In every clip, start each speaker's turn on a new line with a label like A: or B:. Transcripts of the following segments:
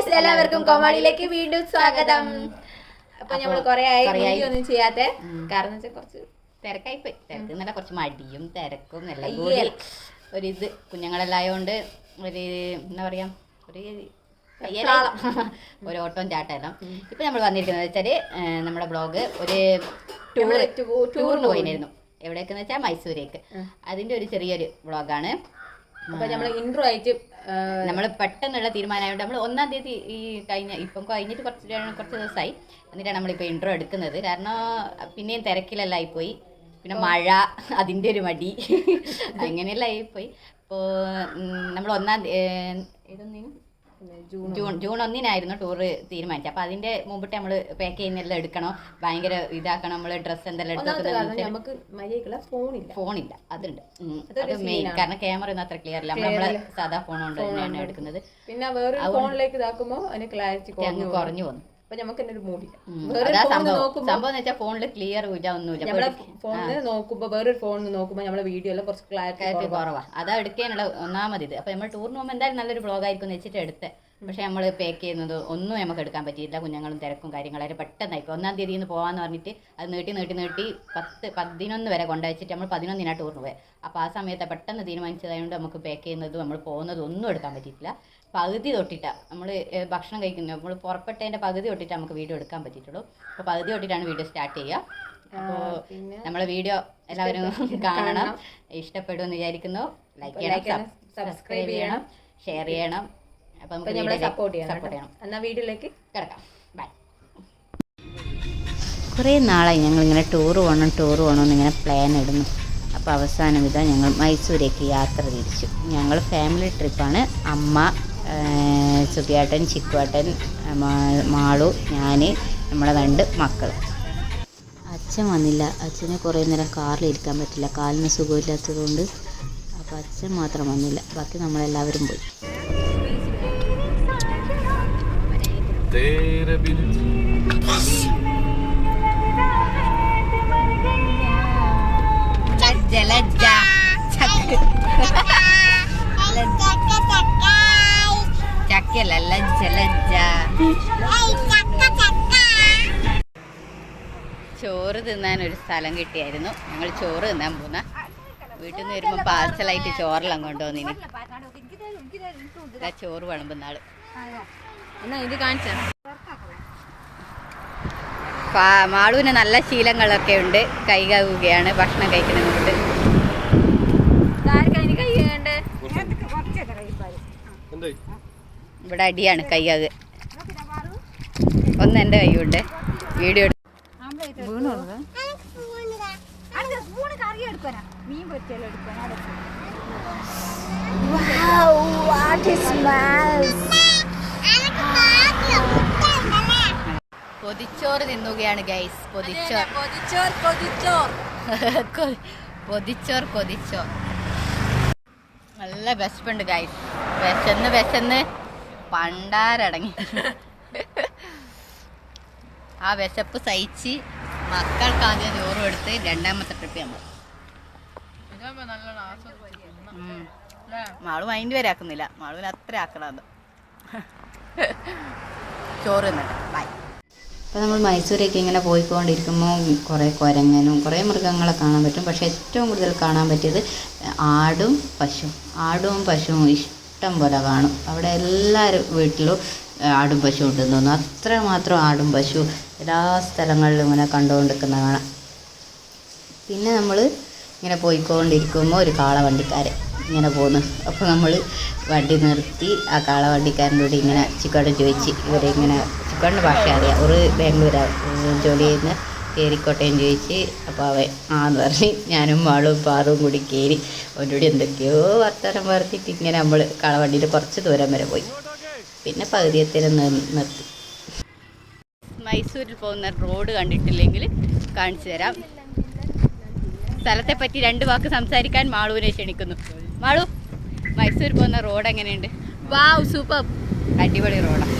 A: Guys എല്ലാവർക്കും കോമാളിയിലേക്ക് വീണ്ടും സ്വാഗതം. അപ്പൊ നമ്മൾ കൊറേ ആയി വീഡിയോ ഒന്നും ചെയ്യാത്ത. കാരണം വെച്ചാൽ കുറച്ച്
B: തിരക്കായി പോയി. തിരക്ക് എന്നല്ല കുറച്ച് മടിയും തിരക്കും എല്ലാം ഒരിത് കുഞ്ഞുങ്ങളെല്ലായോണ്ട് ഒരു എന്താ പറയാ ഒരു. ഒരു ഓട്ടം ചാട്ടെല്ലാം ഇപ്പൊ നമ്മൾ വന്നിരിക്കുന്നത് വെച്ചാൽ നമ്മുടെ ബ്ലോഗ് ഒരു ടൂർ
A: ടൂറിന്
B: പോയിരുന്നു എവിടേക്കെന്ന് വെച്ചാൽ മൈസൂരേക്ക്. അതിന്റെ ഒരു ചെറിയൊരു ബ്ലോഗാണ്.
A: അപ്പൊ നമ്മൾ ഇൻട്രോ ആയിട്ട്
B: നമ്മൾ പെട്ടെന്നുള്ള തീരുമാനമായതുകൊണ്ട് നമ്മൾ ഒന്നാം തീയതി ഈ കഴിഞ്ഞ ഇപ്പം കഴിഞ്ഞിട്ട് കുറച്ച് കുറച്ച് ദിവസമായി എന്നിട്ടാണ് നമ്മളിപ്പോൾ ഇൻട്രോ എടുക്കുന്നത്. കാരണം പിന്നെയും തിരക്കിലെല്ലാം ആയിപ്പോയി. പിന്നെ മഴ അതിന്റെ ഒരു മടി. അങ്ങനെയെല്ലാം ആയിപ്പോയി. അപ്പോൾ നമ്മൾ ഒന്നാം ഇതൊന്നും ഏതൊന്നിനും?
A: ജൂൺ
B: ജൂൺ ഒന്നിനായിരുന്നു ടൂറ് തീരുമാനിച്ചത്. അപ്പൊ അതിന്റെ മുമ്പിട്ട് നമ്മൾ പാക്ക് ചെയ്യുന്നെല്ലാം എടുക്കണം. ഭയങ്കര ഇതാക്കണം. നമ്മൾ ഡ്രസ്സ് എന്തെല്ലാം
A: എടുക്കണം ഫോണില്ല
B: അതുണ്ട്. അത് മെയിൻ കാരണം ക്യാമറ ഒന്നും അത്ര ക്ലിയർ അല്ല. നമ്മളെ സാധാ ഫോൺ കൊണ്ട് തന്നെയാണ് എടുക്കുന്നത്.
A: പിന്നെ വേറെ ഫോണിലേക്ക് ഇതാക്കുമ്പോ അതിന് ക്ലാരിറ്റി
B: കുറഞ്ഞു വന്നു
A: അപ്പൊ നമുക്ക് തന്നെ ഒരു മൂടില്ല. വേറെ
B: സംഭവം. എന്ന് വെച്ചാൽ ഫോണിൽ ക്ലിയർ ഇല്ല ഒന്നുമില്ല
A: നമ്മളെ ഫോണിൽ നോക്കുമ്പോ വേറൊരു ഫോണിൽ നോക്കുമ്പോ നമ്മളെ വീഡിയോ എല്ലാം കുറച്ച് ക്ലാരിറ്റി
B: കുറവാണ് കുറവാ. അതാ എടുക്കാനുള്ള ഒന്നാമത് ഇത്. അപ്പൊ നമ്മൾ ടൂറിന് പോകുമ്പോൾ എന്തായാലും നല്ലൊരു ബ്ലോഗ് ആയിരിക്കും എന്ന് വെച്ചിട്ട് എടുത്ത്. പക്ഷെ നമ്മൾ പാക്ക് ചെയ്യുന്നത് ഒന്നും നമുക്ക് എടുക്കാൻ പറ്റിയില്ല. കുഞ്ഞുങ്ങളും തിരക്കും കാര്യങ്ങളൊക്കെ പെട്ടെന്നായിരിക്കും ഒന്നാം തീയതി നിന്ന് പോകാന്ന് പറഞ്ഞിട്ട് അത് നീട്ടി നീട്ടി നീട്ടി പത്ത് പതിനൊന്ന് വരെ കൊണ്ടുവച്ചിട്ട് നമ്മൾ പതിനൊന്നിനാ ടൂറിന് പോയത് അപ്പോൾ ആ സമയത്ത് പെട്ടെന്ന് തീരുമാനിച്ചതായതുകൊണ്ട് നമുക്ക് പാക്ക് ചെയ്യുന്നത് നമ്മൾ പോകുന്നത് ഒന്നും എടുക്കാൻ പറ്റിയിട്ടില്ല. പകുതി തൊട്ടിട്ടാണ് നമ്മൾ ഭക്ഷണം കഴിക്കുന്നത് നമ്മൾ പുറപ്പെട്ടതിന്റെ പകുതി തൊട്ടിട്ട് നമുക്ക് വീഡിയോ എടുക്കാൻ പറ്റിയിട്ടുള്ളൂ. അപ്പോൾ പകുതി തൊട്ടിട്ടാണ് വീഡിയോ സ്റ്റാർട്ട് ചെയ്യുക. അപ്പോൾ നമ്മളെ വീഡിയോ എല്ലാവരും കാണണം. ഇഷ്ടപ്പെടുമെന്ന് വിചാരിക്കുന്നു. ലൈക്ക് ചെയ്യണം, സബ്സ്ക്രൈബ് ചെയ്യണം ഷെയർ ചെയ്യണം. അപ്പം
A: നമ്മളെ സപ്പോർട്ട് ചെയ്യണം
B: സപ്പോർട്ട് ചെയ്യണം.
A: എന്നാ വീഡിയോയിലേക്ക്
B: കിടക്കാം. ബൈ കുറേ നാളായി ഞങ്ങളിങ്ങനെ ടൂർ പോകണം ടൂർ പോകണം ഇങ്ങനെ പ്ലാൻ ഇടുന്നു. അപ്പോൾ അവസാനം ഇതാ ഞങ്ങൾ മൈസൂരേക്ക് യാത്ര തിരിച്ചു. ഞങ്ങൾ ഫാമിലി ട്രിപ്പാണ് അമ്മ സുബിയാട്ടൻ ചിക്കുവാട്ടൻ മാ- മാളു ഞാൻ നമ്മളെ രണ്ട് മക്കൾ അച്ഛൻ വന്നില്ല. അച്ഛനെ കുറേ നേരം കാറിൽ ഇരിക്കാൻ പറ്റില്ല. കാലിന് സുഖമില്ലാത്തതുകൊണ്ട് അപ്പോൾ അച്ഛൻ മാത്രം വന്നില്ല. ബാക്കി നമ്മളെല്ലാവരും പോയി. tere bild. Lajja, ചോറ് തിന്നാൻ ഒരു സ്ഥലം കിട്ടിയായിരുന്നു. ഞങ്ങൾ ചോറ് തിന്നാൻ പോന്ന. വീട്ടിൽ നിന്ന് വരുമ്പോ പാർസലായിട്ട് ചോറെല്ലാം കൊണ്ടുവന്നിനി. ചോറ് വിളമ്പുന്നാൾ.
A: എന്നാ ഇത് കാണിച്ച.
B: മാളുവിന് നല്ല ശീലങ്ങളൊക്കെ ഉണ്ട്. കൈ കഴുകുകയാണ് ഭക്ഷണം
A: കൈ ചെയ്യണ്ടേ
C: എന്തായി
B: ഇവിടെ അടിയാണ് കൈ കഴുക. ഒന്ന് എന്റെ ഉണ്ട് വീഡിയോ എടു- പൊതിച്ചോറ് തിന്നുകയാണ് ഗൈസ് പൊതിച്ചോർ
A: പൊതിച്ചോർ കൊതിച്ചോർ
B: പൊതിച്ചോർ കൊതിച്ചോർ നല്ല വിശപ്പുണ്ട് ഗൈസ് വിശന്ന് വിശന്ന് പണ്ടാരടങ്ങി. ആ വിശപ്പ് സഹിച്ച് മക്കൾക്ക് ആദ്യം ചോറ് എടുത്ത് രണ്ടാമത്തെ ട്രിപ്പ് നമ്മൾ. മാൾ മൈൻഡ് വരെ ആക്കുന്നില്ല. മാളുവിന് അത്ര ആക്കണത്. ചോറ് ബൈ അപ്പോൾ നമ്മൾ മൈസൂരേക്ക് ഇങ്ങനെ പോയിക്കൊണ്ടിരിക്കുമ്പോൾ കുറേ കുരങ്ങനും കുറേ മൃഗങ്ങളെ കാണാൻ പറ്റും. പക്ഷേ ഏറ്റവും കൂടുതൽ കാണാൻ പറ്റിയത് ആടും പശുവും. ആടും പശുവും ഇഷ്ടം പോലെ കാണും. അവിടെ എല്ലാവരും വീട്ടിലും ആടും പശു ഉണ്ടെന്ന് തോന്നുന്നു. അത്രമാത്രം ആടും പശു എല്ലാ സ്ഥലങ്ങളിലും ഇങ്ങനെ കണ്ടുകൊണ്ടിരിക്കുന്ന കാണാം. പിന്നെ നമ്മൾ ഇങ്ങനെ പോയിക്കൊണ്ടിരിക്കുമ്പോൾ ഒരു കാളവണ്ടിക്കാരൻ. ഇങ്ങനെ പോകുന്നു അപ്പോൾ നമ്മൾ വണ്ടി നിർത്തി ആ കാളവണ്ടിക്കാരന്റെ കൂടെ ഇങ്ങനെ ചിക്കാട് ചോദിച്ച് ഇവരിങ്ങനെ ചിക്കാടിന്റെ ഭാഷ അറിയാം. ഒരു ബാംഗ്ലൂരാണ് ജോലി ചെയ്യുന്ന കയറിക്കോട്ടേന്ന് ചോദിച്ച് അപ്പോൾ അവൻ ആന്ന് പറഞ്ഞ് ഞാനും മാളും പാറും കൂടി കയറി അവന്റെ കൂടി എന്തൊക്കെയോ വർത്തമാനം പറഞ്ഞിട്ട് ഇങ്ങനെ നമ്മൾ കാളവണ്ടിയിൽ കുറച്ച് ദൂരം വരെ പോയി. പിന്നെ പകുതിയത്തിന് നിർത്തി. മൈസൂരിൽ പോകുന്ന റോഡ് കണ്ടിട്ടില്ലെങ്കിൽ കാണിച്ചു തരാം. സ്ഥലത്തെ പറ്റി രണ്ട് വാക്ക് സംസാരിക്കാൻ മാളുവിനെ ക്ഷണിക്കുന്നു. മാളു മൈസൂർ പോകുന്ന റോഡ് എങ്ങനെയുണ്ട്?
A: വാവ് സൂപ്പർ
B: അടിപൊളി റോഡാണ്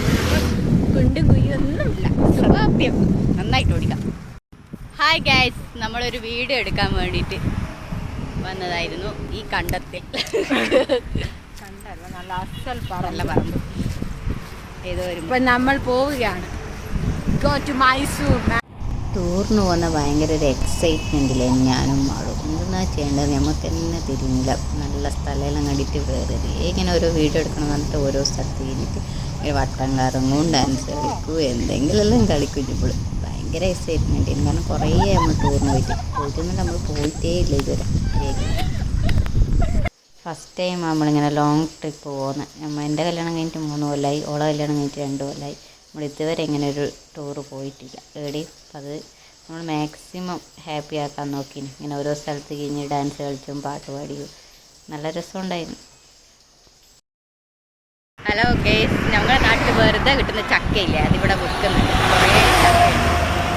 A: കുണ്ടും കുയ്യൊന്നുമില്ല
B: സത്യം നന്നായിട്ട് ഓടിക്കാം. ഹായ് ഗൈസ് നമ്മളൊരു വീഡിയോ എടുക്കാൻ വേണ്ടിയിട്ട് വന്നതായിരുന്നു ഈ കണ്ടത്തിൽ.
A: കണ്ടല്ല നല്ല അസൽ
B: പറമ്പ്. ഏതോ ഒരു
A: ഇപ്പൊ നമ്മൾ പോവുകയാണ്. ഗോ ടു മൈസൂർ
B: ടൂറിന് പോകുന്ന ഭയങ്കര ഒരു എക്സൈറ്റ്മെന്റിൽ ഞാനും മാളും എന്തെന്നാ ചെയ്യേണ്ടത്? നമുക്ക് തന്നെ തിരിഞ്ഞില്ല. നല്ല സ്ഥലമെല്ലാം കണ്ടിട്ട് വേറെ ഇങ്ങനെ ഓരോ വീഡിയോ എടുക്കണം പറഞ്ഞിട്ട് ഓരോ സ്ഥലത്ത് കഴിഞ്ഞിട്ട് വട്ടം കറങ്ങും ഡാൻസ് കളിക്കും എന്തെങ്കിലുമെല്ലാം കളിക്കും. ഇപ്പോൾ ഭയങ്കര എക്സൈറ്റ്മെന്റ് കാരണം കുറേ നമ്മൾ ടൂറിന് പോയിട്ട്. പോയിട്ടൊന്നും നമ്മൾ പോയിട്ടേ ഇല്ല ഇതുവരെ. ഫസ്റ്റ് ടൈം നമ്മളിങ്ങനെ ലോങ് ട്രിപ്പ് പോകുന്നത്. നമ്മൾ എന്റെ കല്യാണം കഴിഞ്ഞിട്ട് മൂന്ന് കൊല്ലമായി ഓളെ കല്യാണം കഴിഞ്ഞിട്ട് രണ്ട് കൊല്ലമായി നമ്മൾ ഇതുവരെ ഇങ്ങനെ ഒരു ടൂറ് പോയിട്ടില്ല. ഏടി അത് നമ്മൾ മാക്സിമം ഹാപ്പി ആക്കാൻ നോക്കി ഇങ്ങനെ ഓരോ സ്ഥലത്ത് കഴിഞ്ഞ് ഡാൻസ് കളിച്ചും പാട്ട് പാടിയും നല്ല രസമുണ്ടായിരുന്നു. ഹലോ ഗേസ് ഞങ്ങളുടെ നാട്ടിൽ വെറുതെ കിട്ടുന്ന ചക്കയില്ലേ? അതിവിടെ വിൽക്കുന്നുണ്ട്.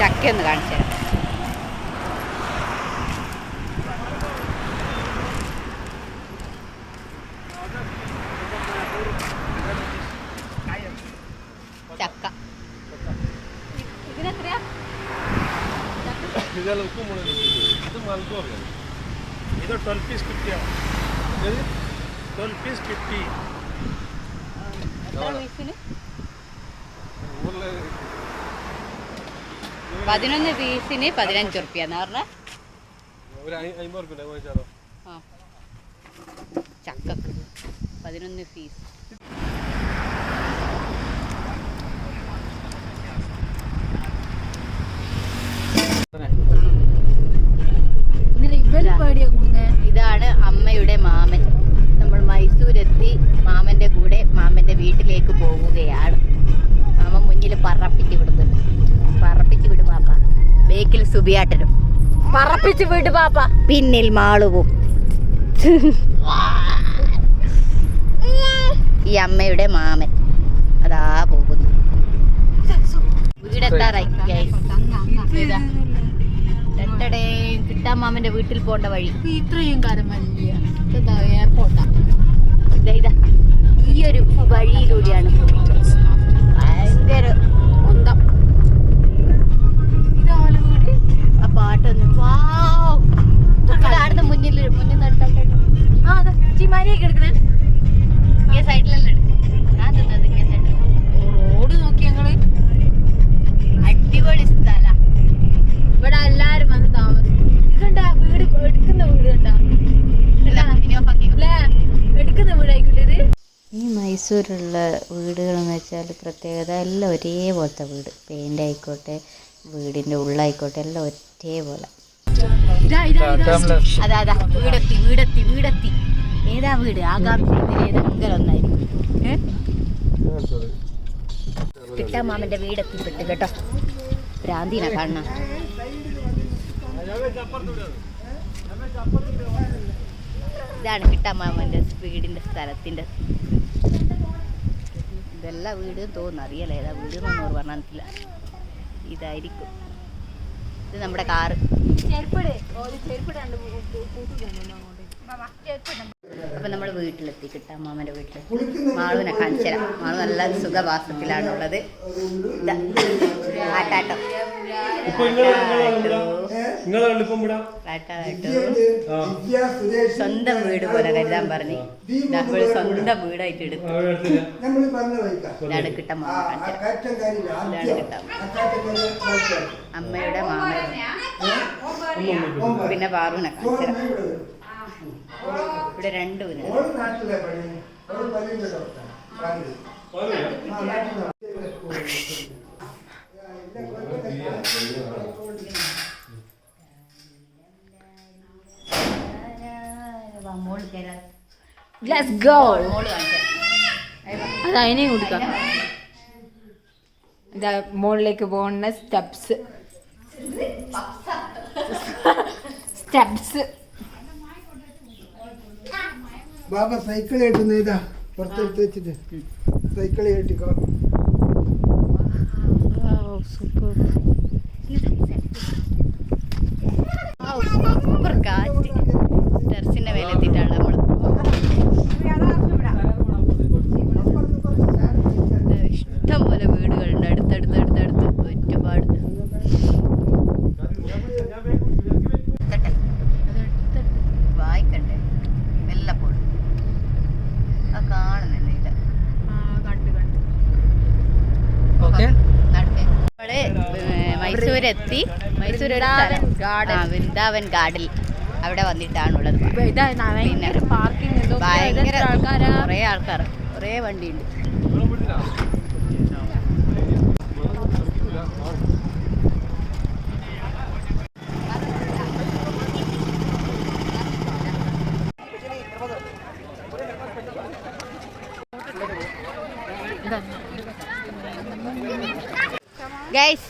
B: ചക്ക ഒന്ന് കാണിച്ചു തരാം. ചക്ക. ഇതിനെത്രയാ? ഇത് ട്വൽവ്
C: പീസ്
B: പതിനൊന്ന് പീസിന് പതിനഞ്ച് റുപ്യ എന്ന് പറഞ്ഞാൽ പതിനൊന്ന് പീസ് ഇതാണ് അമ്മയുടെ മാമൻ. മൈസൂരെത്തി മാമന്റെ കൂടെ മാമന്റെ വീട്ടിലേക്ക് പോവുകയാണ്. മാമൻ മുന്നിൽ പറപ്പിച്ച് വിടുന്നുണ്ട്. പറപ്പിച്ച് വിടും പാപ്പ ബേക്കിൽ സുബിയാട്ടനും.
A: പറപ്പിച്ച് വിട് പാപ്പ
B: പിന്നിൽ മാളുവും. ഈ അമ്മയുടെ മാമൻ. അതാ പോകുന്നു. വീടെത്താറായി. കിട്ടാൻ മാമന്റെ വീട്ടിൽ പോണ്ട വഴി.
A: ഇത്രയും കാലം വലിയ എയർപോർട്ടാ
B: ഒരു വഴിയിലൂടെയാണ് ഭയങ്കര വീടുകൾ വീടുകളെന്ന് വെച്ചാൽ പ്രത്യേകത എല്ലാം ഒരേപോലത്തെ വീട്. പെയിന്റ് ആയിക്കോട്ടെ വീടിന്റെ ഉള്ളായിക്കോട്ടെ എല്ലാം ഒരേപോലെ. അതാ അതാ. വീടെത്തി വീടെത്തി വീടെത്തി. ഏതാ വീട്? ആകാംക്ഷ ഇതിൽ ഏതെങ്കിലും ഒന്നായിരിക്കും. കിട്ടാ മാമന്റെ വീടെത്തിപ്പെട്ടു കേട്ടോ. ഭ്രാന്തിനെ കാണണം. ഇതാണ് കിട്ടാമാമന്റെ വീടിന്റെ സ്ഥലത്തിന്റെ ഇതെല്ലാം വീട് തോന്നുന്നു. അറിയാലോ ഏതാ വീട് എന്നൊന്നും പറഞ്ഞിട്ടില്ല. ഇതായിരിക്കും. ഇത് നമ്മുടെ കാറ്. അപ്പൊ നമ്മൾ വീട്ടിലെത്തി. കിട്ടാം മാമന്റെ വീട്ടിൽ മാളുവിനെ കാണിച്ചുതരാം. മാളു നല്ല സുഖവാസത്തിലാണുള്ളത്. ആട്ടാട്ടം. ആട്ടാട്ടോ
C: നിങ്ങളെ എളുപ്പം വിടാം.
B: സ്വന്തം വീട് പോലെ കരുതാൻ പറഞ്ഞു. നമ്മൾ സ്വന്തം വീടായിട്ട് എടുത്തു. നടുക്കിട്ട
D: അമ്മയുടെ
B: മാമ
D: പിന്നെ
B: കാണിച്ചുതരാം
D: ഇവിടെ
B: രണ്ടു
D: പിന്നെ
B: കിട്ടാൻ
D: ആ കയറ്റം കാര്യം മനസ്സിലാക്കി.
B: അമ്മയുടെ മാമൻ
D: ഒമ്പത്.
B: പിന്നെ പാറുവിനെ കാണിച്ചുതരാം
D: ഓൾ ഇവിടെ വരും.
B: ഇവിടെ രണ്ട് വീട്
D: ഓൾ നാട്ടിലെ പണി. ഓൾ പള്ളിയിലെ ഡോക്ടറാണ്. ബാംഗ്ലൂർ. ആ, നാട്ടിലെ സ്കൂളിൽ.
B: മോൾ കയറാ
A: ലെറ്റ്സ് ഗോ അത് അതിനെയും കൊടുക്കാം. ഇതാ മുകളിലേക്ക് പോകുന്ന സ്റ്റെപ്സ് സ്റ്റെപ്സ്
D: ബാബ സൈക്കിൾ കെട്ടുന്ന ഇതാ. പുറത്തെടുത്ത് വെച്ചിട്ട്. സൈക്കിൾ കെട്ടിക്കോ
B: സൂപ്പർ കാറ്റ്. ടെറസിന്റെ മേലെ എത്തിയിട്ടാണ് നമ്മൾ ഇഷ്ടം പോലെ വീടുകളുണ്ട് അടുത്തടുത്ത് അടുത്തടുത്ത് ഒരുപാട് വായിക്കണ്ടേ വല്ലപ്പോഴും ആ കാണുന്നില്ല ഇല്ല മൈസൂർ എത്തി മൈസൂർ ഒരു
A: വൃന്ദാവൻ
B: സ്ഥലം.
A: ഗാർഡൻ.
B: ആ, വൃന്ദാവൻ ഗാർഡിൽ അവിടെ വന്നിട്ടാണുള്ളത്.
A: പിന്നെ ഭയങ്കര പാർക്കിംഗ്
B: ഭയങ്കര
A: ആൾക്കാരാ?
B: കുറേ ആൾക്കാർ കുറേ വണ്ടിയുണ്ട്. ഗൈസ്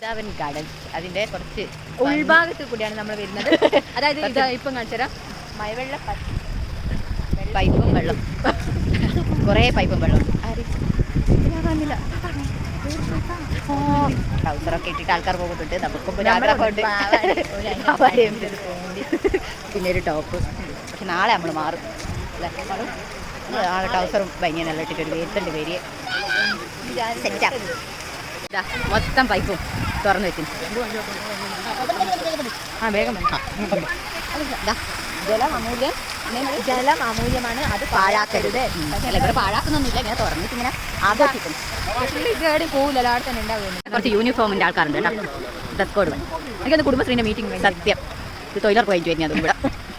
B: വൃന്ദാവൻ ഗാർഡൻസ് അതിന്റെ കുറച്ച്
A: ഉൾഭാഗത്ത് കൂടിയാണ് നമ്മൾ വരുന്നത് അതായത് ഇതാ ഇപ്പം കാണിച്ചുതരാം
B: മഴവെള്ള പൈപ്പും വെള്ളം കുറേ പൈപ്പും വെള്ളം ട്രൗസറൊക്കെ ഇട്ടിട്ട് ആൾക്കാർ പോകുന്നുണ്ട് നമുക്കും ഒരു ആഗ്രഹമുണ്ട് പിന്നെ ഒരു ടോപ്പ് പക്ഷെ നാളെ നമ്മൾ മാറും നാളെ ട്രൗസറും ഭംഗിയെല്ലാം ഇട്ടിട്ട് ഒരു വേരുത്തണ്ട് പേര് സെറ്റാ മൊത്തം പൈപ്പും തുറന്നു വെച്ചിട്ടുണ്ട്
A: ആ വേഗം
B: ജലം അമൂല്യം.
A: ജലം അമൂല്യമാണ് അത്
B: പാഴാക്കരുത്. ഇവിടെ പാഴാക്കുന്നൊന്നുമില്ല ഇങ്ങനെ തുറന്നിട്ട് ഇങ്ങനെ ആഘോഷിക്കും
A: ഇതേടെ പോകില്ല അവിടെ തന്നെ ഉണ്ടാവുന്നു
B: കുറച്ച് യൂണിഫോമിന്റെ ആൾക്കാരുണ്ട് കേട്ടോ. ഡ്രസ് കോഡ് വേണം.
A: എനിക്കൊന്ന് കുടുംബശ്രീന്റെ മീറ്റിംഗ്
B: സത്യം. ഇത് തൊഴിലുറപ്പ് കഴിഞ്ഞു വരുന്നത് ഇവിടെ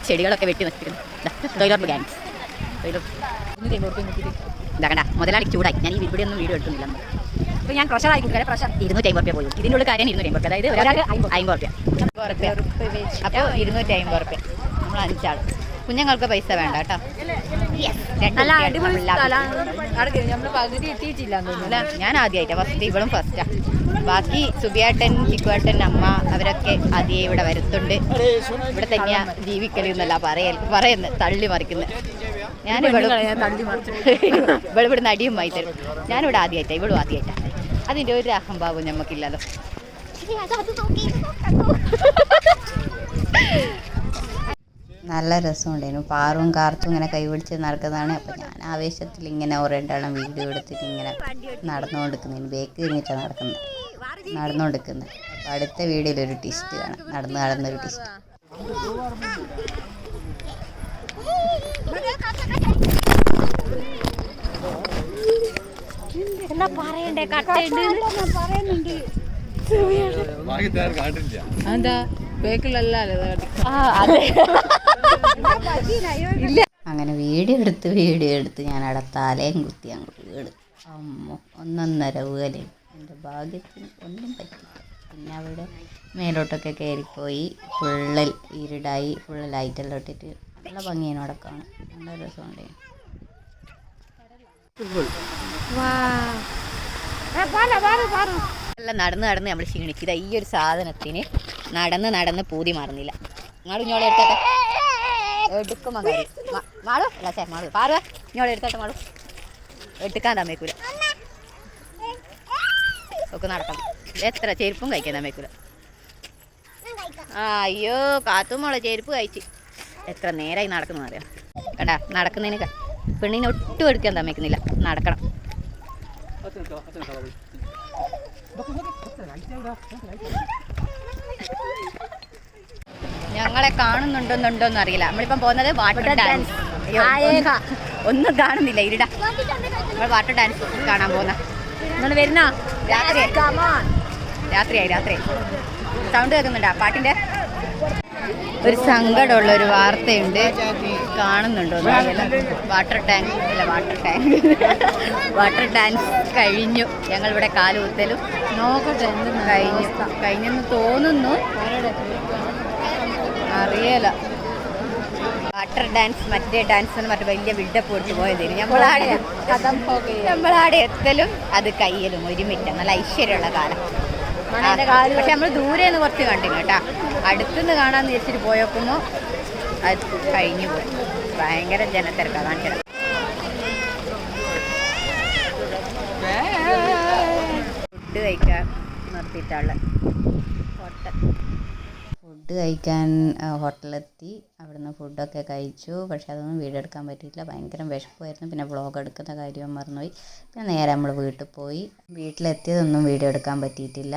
B: ചെടികളൊക്കെ വെട്ടി നശിപ്പിക്കുന്നു. തൊഴിലുറപ്പ് ഗാങ്സ് തൊഴിലുറപ്പ് കണ്ടാ മുതലാളി ചൂടായി. ഞാൻ ഈ ഇവിടെ ഒന്നും വീഡിയോ എടുക്കുന്നില്ല.
A: ഇപ്പൊ ഞാൻ പ്രഷറായി കുട്ടികളെ പ്രഷർ
B: ഇരുന്നൂറ്റി അമ്പത് രൂപ പോയി. ഇതിന്റെ ഉള്ളിൽ കാര്യം ഇരുന്നൂറ്റി അമ്പത് അതായത് ഒരാൾക്ക് അമ്പത് രൂപ അപ്പോൾ ഇരുന്നൂറ്റി അമ്പത് രൂപ നമ്മൾ അഞ്ചാൾ കുഞ്ഞുങ്ങൾക്ക് പൈസ വേണ്ട കേട്ടോ. ഞാൻ ആദ്യമായിട്ടാ ഫസ്റ്റ് ഇവളും ഫസ്റ്റാ ബാക്കി സുബിയാട്ടൻ ചിക്കുവേട്ടൻ അമ്മ അവരൊക്കെ ആദ്യം ഇവിടെ വരുത്തുണ്ട്. ഇവിടെ തന്നെയാ ജീവിക്കലെന്നല്ല പറയൽ പറയുന്നത് തള്ളി മറിക്കുന്നത് ഞാൻ ഇവിടെ ഇവിടുന്ന് അടിയും വായി തരും. ഞാനിവിടെ ആദ്യമായിട്ടാ ഇവളും ആദ്യമായിട്ടാ അതിന്റെ ഒരു അഹംഭാവം നമുക്കില്ലല്ലോ നല്ല രസമുണ്ടായിരുന്നു. പാറും കാർത്തും ഇങ്ങനെ കൈപിടിച്ച് നടക്കുന്നതാണ്. അപ്പോൾ ഞാൻ ആവേശത്തിൽ ഇങ്ങനെ ഓരോണ്ടാണ് വീഡിയോ എടുത്തിട്ട് ഇങ്ങനെ നടന്നുകൊണ്ടിരിക്കുന്നതിന് ബേക്ക് കഴിഞ്ഞിട്ടാണ് നടക്കുന്നത്. നടന്നുകൊണ്ടിരിക്കുന്നത്. അപ്പോൾ അടുത്ത വീഡിയോയിൽ ഒരു ടിസ്റ്റ് കാണാം. നടന്ന് നടന്നൊരു ടിസ്റ്റ്
A: എന്നാ പറയണ്ടേ? കട്ടയുണ്ട്.
C: ബാക്കി തരാൻ കാണില്ല
A: എന്താ ബേക്കിലല്ലോ
B: ആ അതെ. അങ്ങനെ വീഡിയോ എടുത്ത് വീഡിയോ എടുത്ത് ഞാൻ അവിടെ തലയും കുത്തി അങ്ങോട്ട് വീട് അമ്മ ഒന്നൊന്നര പോലെ എന്റെ ഭാഗ്യത്തിന് ഒന്നും പറ്റില്ല പിന്നെ അവിടെ മേലോട്ടൊക്കെ കയറിപ്പോയി. ഫുള്ളിൽ ഇരുടായി. ഫുള്ള് ലൈറ്റെല്ലാം ഇട്ടിട്ട് നല്ല ഭംഗിയാണ് അവിടെ നല്ല രസമുണ്ട്. എല്ലാം നടന്ന് നടന്ന് നമ്മൾ ക്ഷീണിച്ചു. ഇതാ ഈ ഒരു സാധനത്തിന് നടന്ന് നടന്ന് പൂതി മാറുന്നില്ല. നിങ്ങളും ഇങ്ങോളെ എടുത്തോട്ടെ. എടുക്കുമ്പോൾ കാര്യം മാ- മാളു അല്ല ചേ മാളു. പാറു ഇങ്ങോളെ എടുത്തോട്ടെ മാളു. എടുക്കാൻ തമ്മേക്കൂല ഒക്കെ നടക്കണം. എത്ര ചെരുപ്പും കഴിക്കാൻ തമ്മേക്കൂല അയ്യോ കാത്തുമോളെ ചെരുപ്പ് കഴിച്ച്. എത്ര നേരമായി നടക്കുന്നറിയാം? കേട്ടാ കണ്ടാ നടക്കുന്നതിന് ക- പെണ്ണിനെ ഒട്ടും എടുക്കാൻ തമ്മിക്കുന്നില്ല നടക്കണം. ഞങ്ങളെ കാണുന്നുണ്ടോന്നുണ്ടോന്ന് അറിയില്ല നമ്മളിപ്പം പോകുന്നത് വാട്ടർ ഡാൻസ് ഒന്നും- കാണുന്നില്ല ഇരുട. നമ്മൾ വാട്ടർ ഡാൻസ് കാണാൻ പോകുന്ന.
A: നിങ്ങൾ വരുന്ന.
B: രാത്രി. രാത്രിയായി രാത്രി സൗണ്ട് കേൾക്കുന്നുണ്ടോ? പാട്ടിന്റെ? ഒരു സങ്കടമുള്ള ഒരു വാർത്തയുണ്ട്. കാണുന്നുണ്ടോ വാട്ടർ ടാങ്ക് അല്ല വാട്ടർ ടാങ്ക് വാട്ടർ ടാങ്ക് കഴിഞ്ഞു. ഞങ്ങളിവിടെ കാലുകുത്തലും
A: നോക്കട്ടെ
B: കഴിഞ്ഞു. കഴിഞ്ഞെന്ന് തോന്നുന്നു. അറിയല. വാട്ടർ ഡാൻസ് മറ്റേ ഡാൻസ് എന്ന് പറഞ്ഞാൽ വലിയ ബിൽഡപ്പ് കൊടുത്ത് പോയത് നമ്മളാടെ എത്തലും അത് കയ്യലും ഒരുമിറ്റ നല്ല ഐശ്വര്യമുള്ള കാലം. പക്ഷെ നമ്മൾ ദൂരെ നിന്ന് കുറച്ച് കണ്ടില്ല കേട്ടാ. അടുത്തുനിന്ന് കാണാന്ന് വെച്ചിട്ട് പോയോക്കുമ്പോൾ അത് കഴിഞ്ഞു പോയി. ഭയങ്കര ജനത്തിരക്കാണ് കാണിച്ചത്. ഫുഡ് കഴിക്കാൻ നിർത്തിയിട്ടുള്ള ഹോട്ടൽ.
E: ഫുഡ് കഴിക്കാൻ ഹോട്ടലെത്തി. അവിടുന്ന് ഫുഡൊക്കെ കഴിച്ചു. പക്ഷെ അതൊന്നും വീഡിയോ എടുക്കാൻ പറ്റിയില്ല ഭയങ്കര വിശപ്പായിരുന്നു പിന്നെ വ്ളോഗ് എടുക്കുന്ന കാര്യം മറന്നുപോയി. പിന്നെ നേരെ നമ്മൾ വീട്ടിൽ പോയി. വീട്ടിലെത്തിയതൊന്നും വീഡിയോ എടുക്കാൻ പറ്റിയിട്ടില്ല.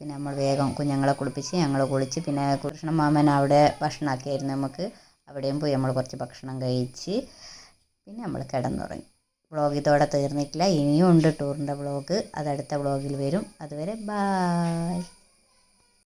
E: പിന്നെ നമ്മൾ വേഗം കുഞ്ഞുങ്ങളെ കുളിപ്പിച്ച് ഞങ്ങൾ കുളിച്ച് പിന്നെ കൃഷ്ണ മാമൻ അവിടെ ഭക്ഷണമാക്കിയായിരുന്നു നമുക്ക്. അവിടെയും പോയി നമ്മൾ കുറച്ച് ഭക്ഷണം കഴിച്ച് പിന്നെ നമ്മൾ കിടന്നുറങ്ങി. വ്ളോഗ് ഇതോടെ തീർന്നിട്ടില്ല. ഇനിയും ഉണ്ട് ടൂറിന്റെ വ്ളോഗ് അതടുത്ത വ്ളോഗിൽ വരും. അതുവരെ ബായ്